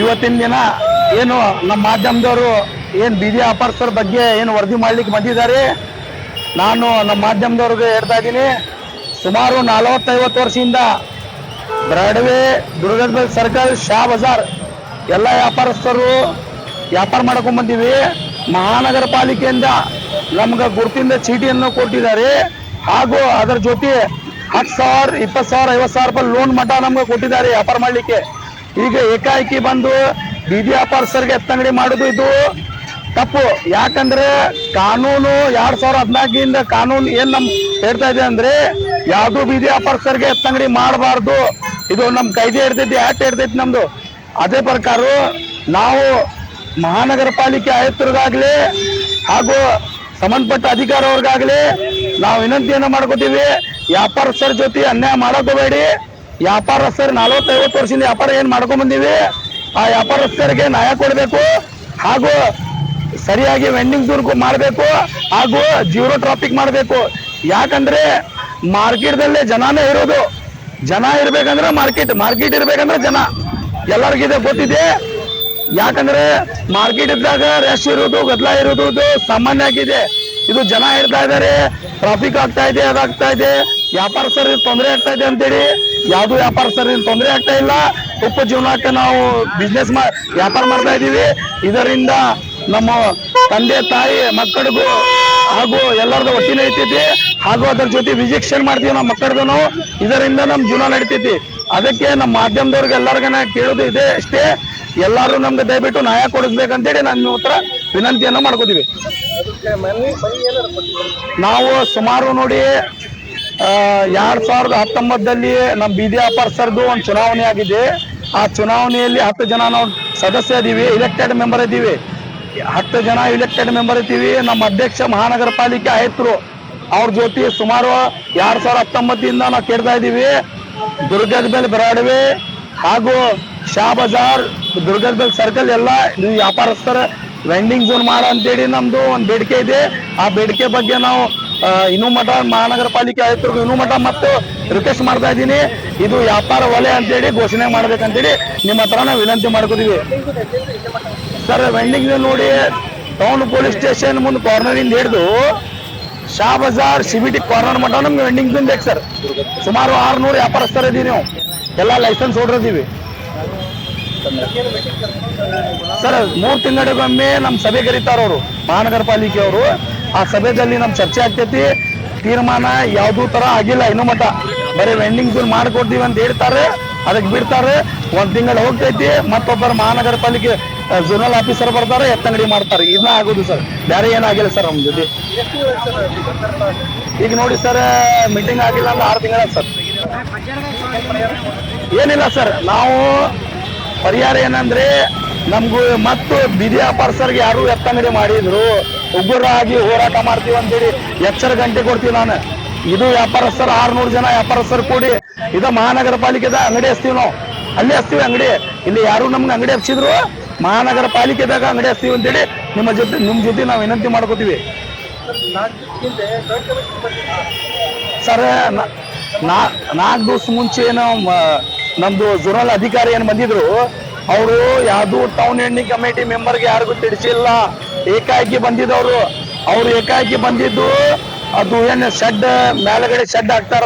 ಇವತ್ತಿನ ದಿನ ಏನು ನಮ್ಮ ಮಾಧ್ಯಮದವರು ಏನ್ ಬೀದಿ ವ್ಯಾಪಾರಸ್ಥರ ಬಗ್ಗೆ ಏನು ವರದಿ ಮಾಡ್ಲಿಕ್ಕೆ ಬಂದಿದ್ದಾರೆ? ನಾನು ನಮ್ಮ ಮಾಧ್ಯಮದವ್ರಿಗೆ ಹೇಳ್ತಾ ಇದ್ದೀನಿ, ಸುಮಾರು ನಲವತ್ತೈವತ್ತು ವರ್ಷದಿಂದ ಬ್ರಾಡ್ವೇ ದುರ್ಗದ ಸರ್ಕಲ್, ಶಾ ಬಜಾರ್ ಎಲ್ಲ ವ್ಯಾಪಾರಸ್ಥರು ವ್ಯಾಪಾರ ಮಾಡ್ಕೊಂಡ್ ಬಂದೀವಿ. ಮಹಾನಗರ ಪಾಲಿಕೆಯಿಂದ ನಮ್ಗೆ ಗುರುತಿಂದ ಚೀಟಿಯನ್ನು ಕೊಟ್ಟಿದ್ದಾರೆ. ಹಾಗೂ ಅದರ ಜೊತೆ ಹತ್ತು ಸಾವಿರ, ಇಪ್ಪತ್ತು ಸಾವಿರ, ಐವತ್ತು ಸಾವಿರ ರೂಪಾಯಿ ಲೋನ್ ಮಟ್ಟ ನಮ್ಗೆ ಕೊಟ್ಟಿದ್ದಾರೆ ವ್ಯಾಪಾರ ಮಾಡಲಿಕ್ಕೆ. ಈಗ ಏಕಾಏಕಿ ಬಂದು ಬೀದಿ ವ್ಯಾಪಾರಸ್ಥರಿಗೆ ಎತ್ತಂಗಡಿ ಮಾಡೋದು ಇದು ತಪ್ಪು. ಯಾಕಂದ್ರೆ ಕಾನೂನು ಎರಡ್ ಸಾವಿರ ಹದಿನಾಲ್ಕಿಂದ ಕಾನೂನು ಏನ್ ನಮ್ ಹೇಳ್ತಾ ಇದೆ ಅಂದ್ರೆ ಯಾವ್ದು ಬೀದಿ ವ್ಯಾಪಾರಸ್ಥರಿಗೆ ಎತ್ತಂಗಡಿ ಮಾಡಬಾರ್ದು. ಇದು ನಮ್ ಕೈದೆ ಇರ್ತೈತಿ ಆಟ ಇರ್ತೈತಿ ನಮ್ದು. ಅದೇ ಪ್ರಕಾರ ನಾವು ಮಹಾನಗರ ಪಾಲಿಕೆ ಆಯುಕ್ತರಿಗಾಗ್ಲಿ ಹಾಗೂ ಸಂಬಂಧಪಟ್ಟ ಅಧಿಕಾರವ್ರಿಗಾಗ್ಲಿ ನಾವು ವಿನಂತಿಯನ್ನ ಮಾಡ್ಕೋತೀವಿ. ವ್ಯಾಪಾರಸ್ಥರ ಜೊತೆ ಅನ್ಯಾಯ ಮಾಡೋದು ಬೇಡಿ. ವ್ಯಾಪಾರಸ್ಥರು ನಲವತ್ತೈವತ್ತು ವರ್ಷದಿಂದ ವ್ಯಾಪಾರ ಏನು ಮಾಡ್ಕೊಂಡ್ ಬಂದೀವಿ. ಆ ವ್ಯಾಪಾರಸ್ಥರಿಗೆ ನ್ಯಾಯ ಕೊಡಬೇಕು ಹಾಗೂ ಸರಿಯಾಗಿ ವೆಂಡಿಂಗ್ ದುರ್ಗು ಮಾಡಬೇಕು ಹಾಗೂ ಜೀರೋ ಟ್ರಾಫಿಕ್ ಮಾಡಬೇಕು. ಯಾಕಂದ್ರೆ ಮಾರ್ಕೆಟ್ದಲ್ಲೇ ಜನನೇ ಇರೋದು. ಜನ ಇರ್ಬೇಕಂದ್ರೆ ಮಾರ್ಕೆಟ್ ಮಾರ್ಕೆಟ್ ಇರಬೇಕಂದ್ರೆ ಜನ. ಎಲ್ಲರಿಗಿದೆ, ಗೊತ್ತಿದೆ. ಯಾಕಂದ್ರೆ ಮಾರ್ಕೆಟ್ ಇದ್ದಾಗ ರಶ್ ಇರೋದು, ಗದ್ದಲ ಇರೋದು ಸಾಮಾನ್ಯ ಆಗಿದೆ ಇದು ಜನ ಇರ್ತಾ ಇದಾರೆ ಟ್ರಾಫಿಕ್ ಆಗ್ತಾ ಇದೆ, ಅದಾಗ್ತಾ ಇದೆ. ವ್ಯಾಪಾರ ಸರಿ ತೊಂದರೆ ಆಗ್ತಾ ಇದೆ ಅಂತೇಳಿ. ಯಾವ್ದು ಸರಿ ತೊಂದರೆ ಆಗ್ತಾ ಇಲ್ಲ. ಉಪ ಜೀವನಕ್ಕೆ ನಾವು ಬಿಸ್ನೆಸ್ ಮಾ, ವ್ಯಾಪಾರ ಮಾಡ್ತಾ ಇದೀವಿ ಇದರಿಂದ ನಮ್ಮ ತಂದೆ, ತಾಯಿ, ಮಕ್ಕಳಿಗೂ ಹಾಗೂ ಎಲ್ಲರದ ಒಟ್ಟಿನ ಐತೈತಿ ಹಾಗೂ ಅದ್ರ ಜೊತೆ ವಿಜಿಕ್ಷನ್ ಮಾಡ್ತೀವಿ ನಮ್ಮ ಮಕ್ಕಳದನು ಇದರಿಂದ ನಮ್ಮ ಜೀವನ ನಡಿತೈತಿ. ಅದಕ್ಕೆ ನಮ್ಮ ಮಾಧ್ಯಮದವ್ರಿಗೆ ಎಲ್ಲರಿಗನ ಕೇಳೋದು ಇದೆ ಅಷ್ಟೇ. ಎಲ್ಲರೂ ನಮ್ಗೆ ದಯವಿಟ್ಟು ನ್ಯಾಯ ಕೊಡಿಸ್ಬೇಕಂತೇಳಿ ನಾನು ನಿಮ್ಮ ಹತ್ರ ವಿನಂತಿಯನ್ನ ಮಾಡ್ಕೋತೀವಿ. ನಾವು ಸುಮಾರು ನೋಡಿ ಎರಡ್ ಸಾವಿರದ ಹತ್ತೊಂಬತ್ತಲ್ಲಿ ನಮ್ಮ ಬೀದಿ ವ್ಯಾಪಾರಸ್ಥರದ್ದು ಒಂದು ಚುನಾವಣೆ ಆಗಿದೆ. ಆ ಚುನಾವಣೆಯಲ್ಲಿ ಹತ್ತು ಜನ ನಾವು ಸದಸ್ಯ ಇದೀವಿ ಇಲೆಕ್ಟೆಡ್ ಮೆಂಬರ್ ಇದ್ದೀವಿ ಹತ್ತು ಜನ ಇಲೆಕ್ಟೆಡ್ ಮೆಂಬರ್ ಇದ್ದೀವಿ. ನಮ್ಮ ಅಧ್ಯಕ್ಷ ಮಹಾನಗರ ಪಾಲಿಕೆ ಆಯ್ತರು ಅವ್ರ ಜೊತೆ ಸುಮಾರು ಎರಡ್ ಸಾವಿರ ಹತ್ತೊಂಬತ್ತಿಂದ ನಾವು ಕೇಳ್ತಾ ಇದ್ದೀವಿ. ದುರ್ಗದ ಮೇಲೆ ಬರಾಡವೆ ಹಾಗೂ ಶಾ ಬಜಾರ್, ದುರ್ಗದ ಬೆಲ್ ಸರ್ಕಲ್ ಎಲ್ಲ ಇದು ವ್ಯಾಪಾರಸ್ಥರ ವೆಂಡಿಂಗ್ ಝೋನ್ ಮಾಡ ಅಂತೇಳಿ ನಮ್ದು ಒಂದು ಬೇಡಿಕೆ ಇದೆ. ಆ ಬೇಡಿಕೆ ಬಗ್ಗೆ ನಾವು ಇನ್ನು ಮಠ ಮಹಾನಗರ ಪಾಲಿಕೆ ಆಯುಕ್ತರಿಗೂ ಇನ್ನೂ ಮಠ ಮತ್ತು ರಿಕ್ವೆಸ್ಟ್ ಮಾಡ್ತಾ ಇದ್ದೀನಿ. ಇದು ವ್ಯಾಪಾರ ವಲಯ ಅಂತೇಳಿ ಘೋಷಣೆ ಮಾಡ್ಬೇಕಂತೇಳಿ ನಿಮ್ಮ ಹತ್ರ ನಾವು ವಿನಂತಿ ಮಾಡ್ಕೋತೀವಿ. ಸರ್ ವೆಂಡಿಂಗ್ ನೋಡಿ ಟೌನ್ ಪೊಲೀಸ್ ಸ್ಟೇಷನ್ ಮುಂದೆ ಕಾರ್ನರ್ ಇಂದ ಹಿಡಿದು ಶಾ ಬಜಾರ್ ಸಿಬಿಟಿ ಕಾರ್ನರ್ ಮಟ್ಟ ನಮ್ಗೆ ವೆಂಡಿಂಗ್ ಬೇಕು ಸರ್. ಸುಮಾರು ಆರುನೂರು ವ್ಯಾಪಾರಸ್ಥರ ಇದೀವಿ ನಾವು. ಎಲ್ಲ ಲೈಸೆನ್ಸ್ ಹೊಡ್ರದೀವಿ ಸರ್, ಮೂರು ತಿಂಗಳಿಗೊಮ್ಮೆ ನಮ್ಮ ಸಭೆ ಕರೀತಾರ ಅವರು, ಮಹಾನಗರ ಪಾಲಿಕೆ ಅವರು. ಆ ಸಭೆಯಲ್ಲಿ ನಮ್ಮ ಚರ್ಚೆ ಆಗ್ತೈತಿ. ತೀರ್ಮಾನ ಯಾವುದೂ ತರ ಆಗಿಲ್ಲ ಇನ್ನು ಮಟ್ಟ ಬರೀ ವೆಂಡಿಂಗ್ ಝೋನ್ ಮಾಡ್ಕೊಡ್ತೀವಿ ಅಂತ ಹೇಳ್ತಾರೆ. ಅದಕ್ಕೆ ಬಿಡ್ತಾರೆ. ಒಂದ್ ತಿಂಗಳು ಹೋಗ್ತೈತಿ. ಮತ್ತೊಬ್ಬರು ಮಹಾನಗರ ಪಾಲಿಕೆ ಝೋನಲ್ ಆಫೀಸರ್ ಬರ್ತಾರೆ, ಎತ್ತಂಗಡಿ ಮಾಡ್ತಾರೆ. ಇದನ್ನ ಆಗೋದು ಸರ್ ಬೇರೆ ಏನಾಗಿಲ್ಲ ಸರ್ ನಮ್ಮ ಜೊತೆ. ಈಗ ನೋಡಿ ಸರ್ ಮೀಟಿಂಗ್ ಆಗಿಲ್ಲ ಅಂದ್ರೆ ಆರು ತಿಂಗಳ ಸರ್ ಏನಿಲ್ಲ ಸರ್ ನಾವು ಪರಿಹಾರ ಏನಂದ್ರೆ, ನಮ್ಗೂ ಮತ್ತು ಬೀದಿ ಸರ್ಗೆ ಯಾರು ಎತ್ತಂಗಡಿ ಮಾಡಿದ್ರು ಉಗ್ರರಾಗಿ ಹೋರಾಟ ಮಾಡ್ತೀವಿ ಅಂತೇಳಿ ಎಚ್ಚರ ಗಂಟೆ ಕೊಡ್ತೀವಿ ನಾನು. ಇದು ವ್ಯಾಪಾರಸ್ಥರು ಆರ್ನೂರು ಜನ ವ್ಯಾಪಾರಸ್ಥರು ಕೂಡಿ, ಇದು ಮಹಾನಗರ ಪಾಲಿಕೆದ ಅಂಗಡಿ ಹಚ್ತೀವಿ ನಾವು. ಅಲ್ಲೇ ಹಚ್ತೀವಿ ಅಂಗಡಿ. ಇಲ್ಲಿ ಯಾರು ನಮ್ಗೆ ಅಂಗಡಿ ಹಚ್ಚಿದ್ರು ಮಹಾನಗರ ಪಾಲಿಕೆದಾಗ ಅಂಗಡಿ ಹಾಕ್ತೀವಿ ಅಂತೇಳಿ ನಿಮ್ಮ ಜೊತೆ ನಿಮ್ಮ ಜೊತೆ ನಾವು ವಿನಂತಿ ಮಾಡ್ಕೋತೀವಿ. ಸರ್ ನಾಲ್ಕು ದಿವಸ ಮುಂಚೆ ಮ- ನಮ್ದು ಜೋನಲ್ ಅಧಿಕಾರಿ ಏನು ಬಂದಿದ್ರು, ಅವರು ಯಾವುದೂ ಟೌನ್ ಎಣ್ಣಿ ಕಮಿಟಿ ಮೆಂಬರ್ಗೆ ಯಾರಿಗೂ ತಿಳಿಸಿಲ್ಲ. ಏಕಾಏಕಿ ಬಂದಿದ್ದವರು. ಅವ್ರು ಏಕಾಏಕಿ ಬಂದಿದ್ದು, ಅದು ಏನು ಶೆಡ್ ಮೇಲಗಡೆ ಶೆಡ್ ಹಾಕ್ತಾರ.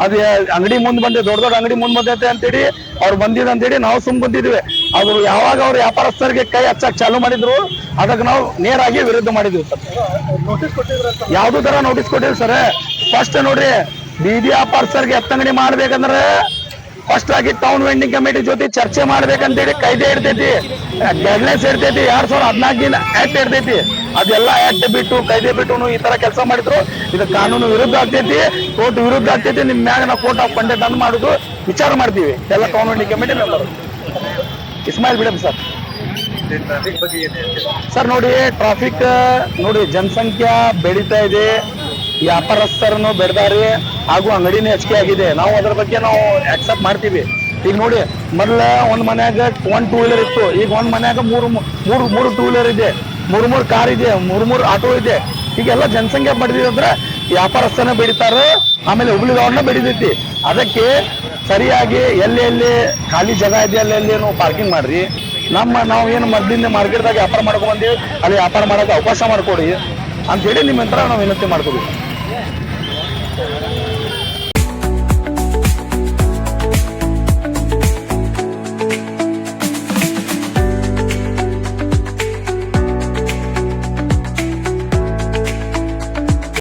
ಅದು ಅಂಗಡಿ ಮುಂದೆ ಬಂದೆ ದೊಡ್ಡ ದೊಡ್ಡ ಅಂಗಡಿ ಮುಂದೆ ಬಂದೈತೆ ಅಂತೇಳಿ ಅವ್ರು ಬಂದಿದ್ದು ಅಂತೇಳಿ ನಾವು ಸುಮ್ ಬಂದಿದ್ವಿ ಅದು ಯಾವಾಗ ಅವ್ರು ವ್ಯಾಪಾರಸ್ಥರಿಗೆ ಕೈ ಹಚ್ಚಕ್ ಚಾಲು ಮಾಡಿದ್ರು ಅದಕ್ಕೆ ನಾವು ನೇರಾಗಿ ವಿರುದ್ಧ ಮಾಡಿದ್ವಿ ಸರ್. ಯಾವ್ದು ತರ ನೋಟಿಸ್ ಕೊಟ್ಟಿದ್ರು ಸರ್? ಫಸ್ಟ್ ನೋಡ್ರಿ ಬೀದಿ ವ್ಯಾಪಾರಸ್ಥರಿಗೆ ಎತ್ತಂಗಡಿ ಮಾಡ್ಬೇಕಂದ್ರೆ ಫಸ್ಟ್ ಆಗಿ ಟೌನ್ ವೆಂಡಿಂಗ್ ಕಮಿಟಿ ಜೊತೆ ಚರ್ಚೆ ಮಾಡ್ಬೇಕಂತೇಳಿ ಕೈದೆ ಇರ್ತೈತಿ ಗೈಡ್ಲೈನ್ಸ್ ಇರ್ತೈತಿ ಎರಡ್ ಸಾವಿರದ ಹದಿನಾಲ್ಕಿನ ಆಕ್ಟ್ ಇರ್ತೈತಿ ಅದೆಲ್ಲ ಆಕ್ಟ್ ಬಿಟ್ಟು ಕೈದೆ ಬಿಟ್ಟು ಈ ತರ ಕೆಲಸ ಮಾಡಿದ್ರು. ಇದು ಕಾನೂನು ವಿರುದ್ಧ ಆಗ್ತೈತಿ ಕೋರ್ಟ್ ವಿರುದ್ಧ ಆಗ್ತೈತಿ ನಿಮ್ ಮ್ಯಾಗ ನಾವು ಕೋರ್ಟ್ ಆಫ್ ಕಂಡಕ್ಟ್ ಅನ್ನು ಮಾಡುದು ವಿಚಾರ ಮಾಡ್ತೀವಿ. ಎಲ್ಲ town vending committee member Ismail ಬಿಡಮ್ sir. Sir ನೋಡಿ ಟ್ರಾಫಿಕ್ ನೋಡಿ, ಜನಸಂಖ್ಯಾ ಬೆಳೀತಾ ಇದೆ. ವ್ಯಾಪಾರಸ್ಥರನ್ನು ಬೆಳೆದಾರೆ ಹಾಗೂ ಅಂಗಡಿನೂ ಹೆಚ್ಚಿಗೆ ಆಗಿದೆ. ನಾವು ಅದ್ರ ಬಗ್ಗೆ ನಾವು ಆಕ್ಸೆಪ್ಟ್ ಮಾಡ್ತೀವಿ. ಈಗ ನೋಡಿ, ಮೊದಲ ಒಂದ್ ಮನ್ಯಾಗ ಒನ್ ಟೂ ವೀಲರ್ ಇತ್ತು. ಈಗ ಒಂದ್ ಮನ್ಯಾಗ ಮೂರು ಮೂರು ಮೂರು ಟೂ ವೀಲರ್ ಇದೆ. ಮೂರು ಮೂರು ಕಾರ್ ಇದೆ. ಮೂರು ಮೂರು ಆಟೋ ಇದೆ. ಈಗೆಲ್ಲ ಜನಸಂಖ್ಯೆ ಮಾಡಿದ್ರೆ ವ್ಯಾಪಾರಸ್ಥನ ಬೆಳಿತಾರ ಆಮೇಲೆ ಹುಬ್ಳಿದವ್ರನ್ನ ಬೆಳಿತೈತಿ ಅದಕ್ಕೆ ಸರಿಯಾಗಿ ಎಲ್ಲಿ ಎಲ್ಲಿ ಖಾಲಿ ಜಾಗ ಇದೆ, ಅಲ್ಲಿ ಎಲ್ಲಿ ನಾವು ಪಾರ್ಕಿಂಗ್ ಮಾಡ್ರಿ. ನಮ್ಮ ನಾವು ಏನು ಮೊದಲಿಂದ ಮಾರ್ಕೆಟ್ದಾಗ ವ್ಯಾಪಾರ ಮಾಡ್ಕೊಂಡು ಬಂದೀವಿ, ಅಲ್ಲಿ ವ್ಯಾಪಾರ ಮಾಡಕ್ಕೆ ಅವಕಾಶ ಮಾಡ್ಕೊಡಿ. ಅಂತ ಹೇಳಿ ನಿಮ್ಮ ಹತ್ರ ನಾವು ವಿನಂತಿ ಮಾಡ್ತೀವಿ